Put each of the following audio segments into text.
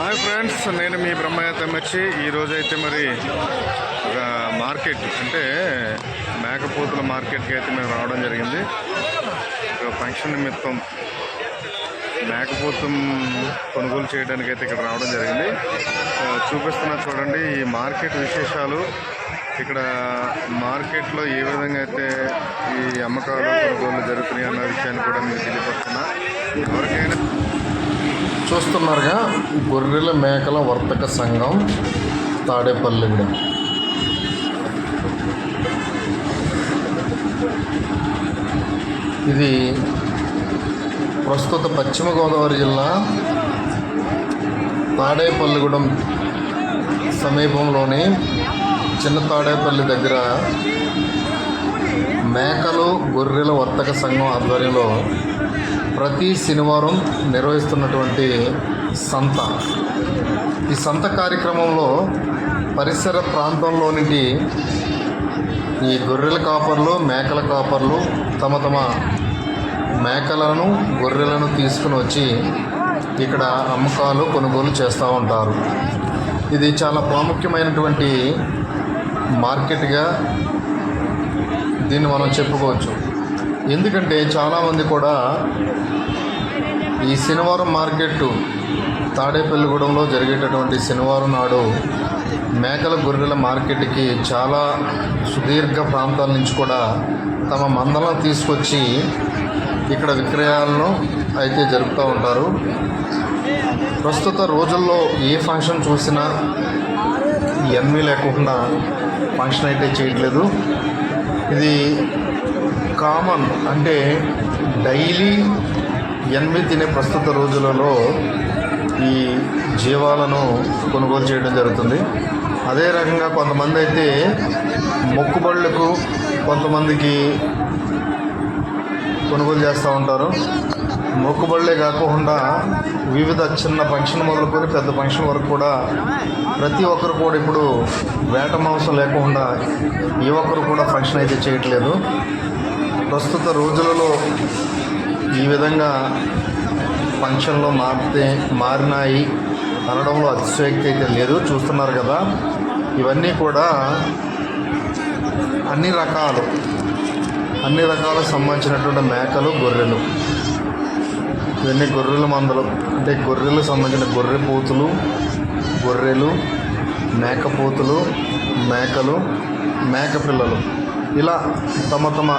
Hi friends నేను మీ బ్రహ్మయ్య వచ్చి ఈరోజు అయితే మరి ఒక మార్కెట్ అంటే మేకపోతుల మార్కెట్కి అయితే మేము రావడం జరిగింది. ఒక ఫంక్షన్ నిమిత్తం మేకపోతం కొనుగోలు చేయడానికి అయితే ఇక్కడ రావడం జరిగింది. చూపిస్తున్నా చూడండి ఈ మార్కెట్ విశేషాలు. ఇక్కడ మార్కెట్లో ఏ విధంగా అయితే ఈ అమ్మకాలు కొనుగోలు జరుగుతున్నాయి అన్న విషయాన్ని కూడా మీకు తెలియపరుస్తున్నా. ఎవరికైనా చూస్తున్నారుగా గొర్రెల మేకల వర్తక సంఘం తాడేపల్లి ఇది ప్రస్తుత పశ్చిమ గోదావరి జిల్లా తాడేపల్లిగూడెం సమీపంలోని చిన్న తాడేపల్లి దగ్గర మేకలు గొర్రెల వర్తక సంఘం ఆధ్వర్యంలో ప్రతి శనివారం నిర్వహిస్తున్నటువంటి సంత. ఈ సంత కార్యక్రమంలో పరిసర ప్రాంతంలో నుండి ఈ గొర్రెల కాపర్లు మేకల కాపర్లు తమ తమ మేకలను గొర్రెలను తీసుకుని వచ్చి ఇక్కడ అమ్మకాలు కొనుగోలు చేస్తూ ఉంటారు. ఇది చాలా ప్రాముఖ్యమైనటువంటి మార్కెట్గా దీన్ని మనం చెప్పుకోవచ్చు. ఎందుకంటే చాలామంది కూడా ఈ శనివారం మార్కెట్ తాడేపల్లిగూడెంలో జరిగేటటువంటి శనివారం నాడు మేకల గొర్రెల మార్కెట్కి చాలా సుదీర్ఘ ప్రాంతాల నుంచి కూడా తమ మందలను తీసుకొచ్చి ఇక్కడ విక్రయాలను అయితే జరుపుతూ ఉంటారు. ప్రస్తుత రోజుల్లో ఏ ఫంక్షన్ చూసినా ఎన్వి లేకుండా ఫంక్షన్ అయితే చేయట్లేదు. ఇది కామన్ అంటే డైలీ ఎనిమిది తినే ప్రస్తుత రోజులలో ఈ జీవాలను కొనుగోలు చేయడం జరుగుతుంది. అదే రకంగా కొంతమంది అయితే మొక్కుబళ్ళకు కొంతమందికి కొనుగోలు చేస్తూ ఉంటారు. మొక్కుబళ్ళే కాకుండా వివిధ చిన్న ఫంక్షన్ మొదలుకొని పెద్ద ఫంక్షన్ వరకు కూడా ప్రతి ఒక్కరు కూడా ఇప్పుడు వేట మాంసం లేకుండా ఏ ఒక్కరు కూడా ఫంక్షన్ అయితే చేయట్లేదు. ప్రస్తుత రోజులలో ఈ విధంగా ఫంక్షన్లో మారితే మారినాయి అనడంలో అతిశయోక్తి అయితే లేదు. చూస్తున్నారు కదా ఇవన్నీ కూడా అన్ని రకాలు అన్ని రకాలకు సంబంధించినటువంటి మేకలు గొర్రెలు. ఇవన్నీ గొర్రెల మందలు. అంటే గొర్రెలకు సంబంధించిన గొర్రె పోతులు గొర్రెలు మేకపోతులు మేకలు మేక పిల్లలు. ఇలా తమ తమ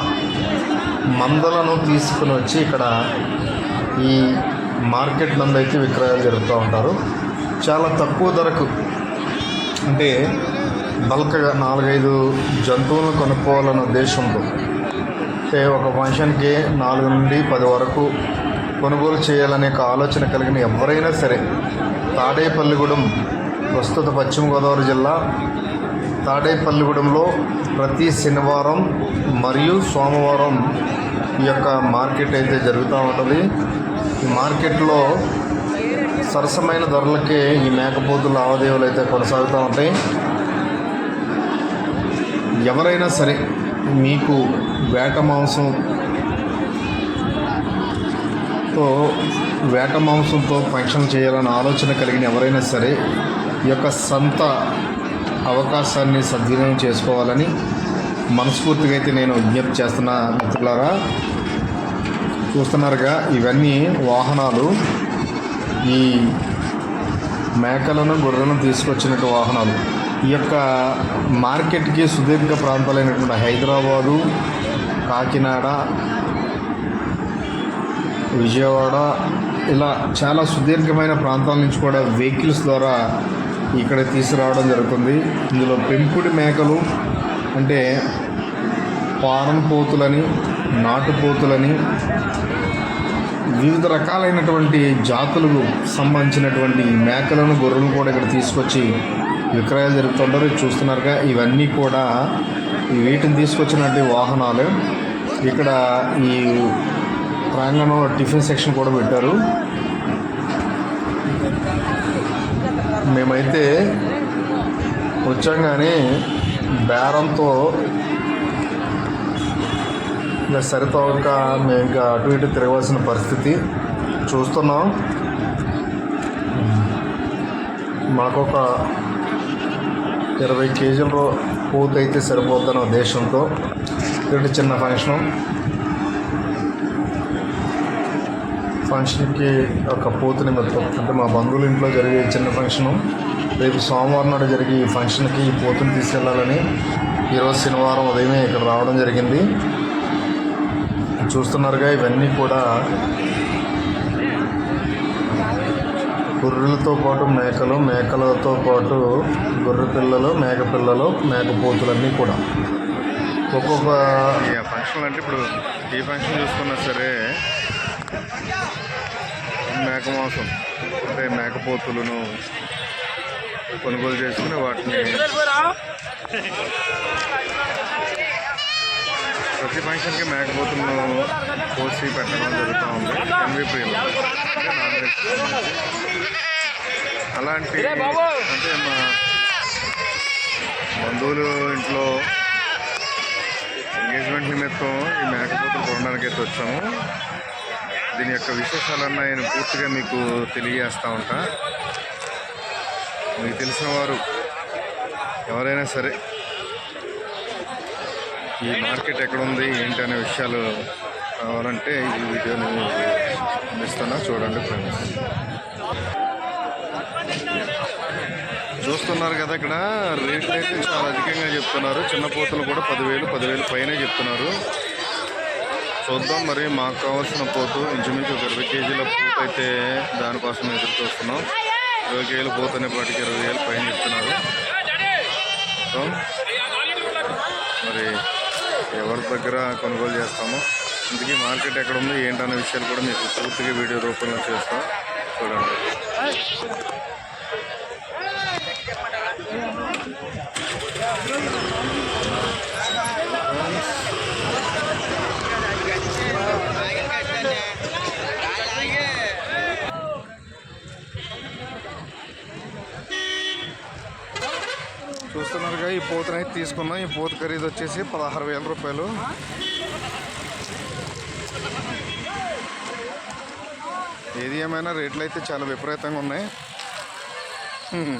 మందలను తీసుకుని వచ్చి ఇక్కడ ఈ మార్కెట్ నందు అయితే విక్రయాలు జరుపుతూ ఉంటారు. చాలా తక్కువ ధరకు అంటే బల్క్గా నాలుగైదు జంతువులను కొనుక్కోవాలన్న ఉద్దేశంతో అంటే ఒక ఫంక్షన్కి నాలుగు నుండి పది వరకు కొనుగోలు చేయాలనే ఒక ఆలోచన కలిగిన ఎవరైనా సరే తాడేపల్లిగూడెం ప్రస్తుత పశ్చిమ గోదావరి జిల్లా తాడేపల్లిగూడెంలో ప్రతి శనివారం మరియు సోమవారం ఈ యొక్క మార్కెట్ అయితే జరుగుతూ ఉంటుంది. ఈ మార్కెట్లో సరసమైన ధరలకే ఈ మేకపోతు లావాదేవీలు అయితే కొనసాగుతూ ఉంటాయి. ఎవరైనా సరే మీకు వేట మాంసంతో వేట మాంసంతో ఫంక్షన్ చేయాలని ఆలోచన కలిగిన ఎవరైనా సరే ఈ యొక్క సంత అవకాశాన్ని సద్వినియోగం చేసుకోవాలని మనస్ఫూర్తిగా అయితే నేను విజ్ఞప్తి చేస్తున్న మిత్రులారా. చూస్తున్నారుగా ఇవన్నీ వాహనాలు. ఈ మేకలను గొర్రెలను తీసుకొచ్చినట్టు వాహనాలు. ఈ యొక్క మార్కెట్కి సుదీర్ఘ ప్రాంతాలైనటువంటి హైదరాబాదు కాకినాడ విజయవాడ ఇలా చాలా సుదీర్ఘమైన ప్రాంతాల నుంచి కూడా వెహికల్స్ ద్వారా ఇక్కడ తీసుకురావడం జరుగుతుంది. ఇందులో పెంపుడు మేకలు అంటే పారం పోతులని నాటుపోతులని వివిధ రకాలైనటువంటి జాతులకు సంబంధించినటువంటి మేకలను గొర్రెలను కూడా ఇక్కడ తీసుకొచ్చి విక్రయాలు జరుగుతుంటారు. చూస్తున్నారుగా ఇవన్నీ కూడా వీటిని తీసుకొచ్చినటువంటి వాహనాలు. ఇక్కడ ఈ ప్రాంగణంలో టిఫిన్ సెక్షన్ కూడా పెట్టారు. మేమైతే వచ్చాం కానీ బేరంతో ఇంకా సరితోక మేము ఇంకా అటు ఇటు తిరగవలసిన పరిస్థితి చూస్తున్నాం. మాకొక ఇరవై కేజీల రో- అయితే సరిపోద్దన్న ఉద్దేశంతో. ఇక్కడ చిన్న ఫంక్షన్. ఫంక్షన్కి ఒక పోతుని మెత్తం అంటే మా బంధువుల ఇంట్లో జరిగే చిన్న ఫంక్షను రేపు సోమవారం నాడు జరిగే ఈ ఫంక్షన్కి ఈ పోతుని తీసుకెళ్ళాలని ఈరోజు శనివారం ఉదయమే ఇక్కడ రావడం జరిగింది. చూస్తున్నారుగా ఇవన్నీ కూడా గొర్రెలతో పాటు మేకలు మేకలతో పాటు గొర్రె పిల్లలు మేక పిల్లలు మేకపోతులన్నీ కూడా. ఒక్కొక్క ఫంక్షన్ అంటే ఇప్పుడు ఏ ఫంక్షన్ చూసుకున్నా సరే మేక మాంసం అంటే మేకపోతులను కొనుగోలు చేసుకుని వాటిని ప్రతి ఫంక్షన్కి మేకపోతులను కోసి పెట్టడం జరుగుతూ ఉంది. ఎన్వి ప్రియులు అంటే నాన్ వెజ్ అలాంటి అంటే మా బంధువులు ఇంట్లో ఎంగేజ్మెంట్ నిమిత్తం ఈ మేకపోతులు కొనడానికి అయితే వచ్చాము. దీని యొక్క విశేషాలన్నా నేను పూర్తిగా మీకు తెలియజేస్తూ ఉంటా. మీకు తెలిసిన వారు ఎవరైనా సరే ఈ మార్కెట్ ఎక్కడ ఉంది ఏంటి అనే విషయాలు కావాలంటే ఈ వీడియోని అందిస్తున్నా చూడండి ఫ్రెండ్స్. చూస్తున్నారు కదా ఇక్కడ రేట్లు అయితే చాలా అధికంగా చెప్తున్నారు. చిన్న పోతులు కూడా పదివేలు పదివేలు పైనే చెప్తున్నారు. చూద్దాం. మరి మాకు కావాల్సిన పోతు ఇంచుమించు ఒక ఇరవై కేజీల పూత అయితే దానికోసం ఎదురు చూస్తున్నాం. ఇరవై కేజీల పోతు అనేపాటికి ఇరవై వేలు పైన ఇస్తున్నారు. మరి ఎవరి దగ్గర కొనుగోలు చేస్తామో ఇందుకీ మార్కెట్ ఎక్కడ ఉంది ఏంటనే విషయాలు కూడా మీకు పూర్తిగా వీడియో రూపంలో చేస్తాం. చూడండి. చూస్తున్నారుగా ఈ పోతుని అయితే తీసుకున్నాం. ఈ పోత ఖరీదు వచ్చేసి పదహారు వేల రూపాయలు. ఏది ఏమైనా రేట్లు అయితే చాలా విపరీతంగా ఉన్నాయి. హ్మ్.